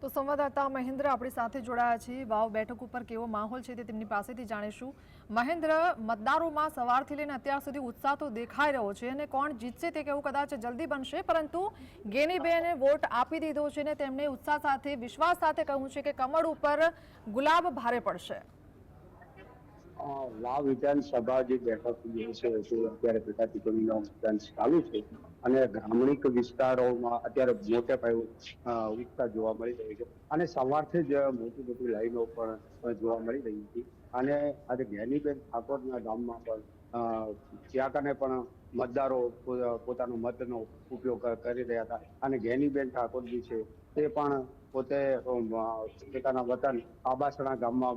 તો સંવાદદાતા મહેન્દ્ર આપણી સાથે જોડાયા છે. વાવ બેઠક ઉપર કેવો માહોલ છે તે તેમની પાસેથી જાણીશું. મહેન્દ્ર, મતદારોમાં સવારથી લઈને અત્યાર સુધી ઉત્સાહ તો દેખાઈ રહ્યો છે અને કોણ જીતશે તે કેવું કદાચ જલ્દી બનશે, પરંતુ ગેનીબેને વોટ આપી દીધો છે ને તેમણે ઉત્સાહ સાથે, વિશ્વાસ સાથે કહ્યું છે કે કમળ ઉપર ગુલાબ ભારે પડશે. વાવ વિધાનસભા જે બેઠક જે છે અત્યારે પેટા ચૂંટણીનો મતદાન ચાલુ છે અને ગ્રામણિક વિસ્તારોમાં અત્યારે મોટે પાયે ઉત્સાહ જોવા મળી રહ્યો છે અને સવારથી જ મોટી મોટી લાઈનો પણ જોવા મળી રહી હતી. અને આજે જ્ઞાનીબેન ઠાકોરના ગામમાં પણ ત્યાં પણ મતદારો પોતાનો મતનો ઉપયોગ કરી રહ્યા હતા. અને જ્ઞાનીબેન ઠાકોરજી છે, તે પણ પોતે પોતાના વતન આબાસણા ગામમાં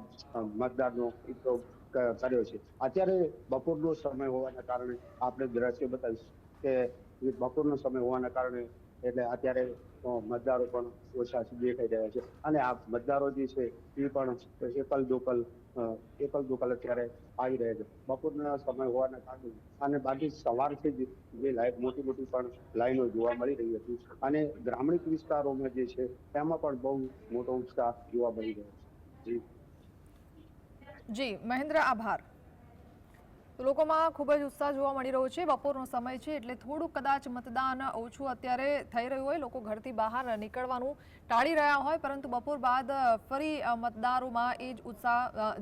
મતદારનો ઉપયોગ કર્યો છે. અત્યારે બપોરનો સમય હોવાના કારણે આપણે દ્રશ્ય બતાવીશ કે બપોરનો સમય હોવાના કારણે એટલે અત્યારે મતદારો પણ ઓછા દેખાઈ રહ્યા છે. અને આ મતદારો જે છે, એ પણ એકલ દોકલ એકલ દોકલ અત્યારે આવી રહ્યા છે. બપોરના સમય હોવાના કારણે અને બાકી સવારથી જ જે લાઈન મોટી મોટી પણ લાઈનો જોવા મળી રહી હતી. અને ગ્રામીણ વિસ્તારોમાં જે છે, તેમાં પણ બહુ મોટો ઉત્સાહ જોવા મળી રહ્યો છે. જી. જી, મહેન્દ્ર, આભાર. તો લોકોમાં ખૂબ જ ઉત્સાહ જોવા મળી રહ્યો છે. બપોરનો સમય છે એટલે થોડું કદાચ મતદાન ઓછું અત્યારે થઈ રહ્યું હોય. લોકો ઘરથી બહાર નીકળવાનું ટાળી રહ્યા હોય, પરંતુ બપોર બાદ ફરી મતદારોમાં એ જ ઉત્સાહ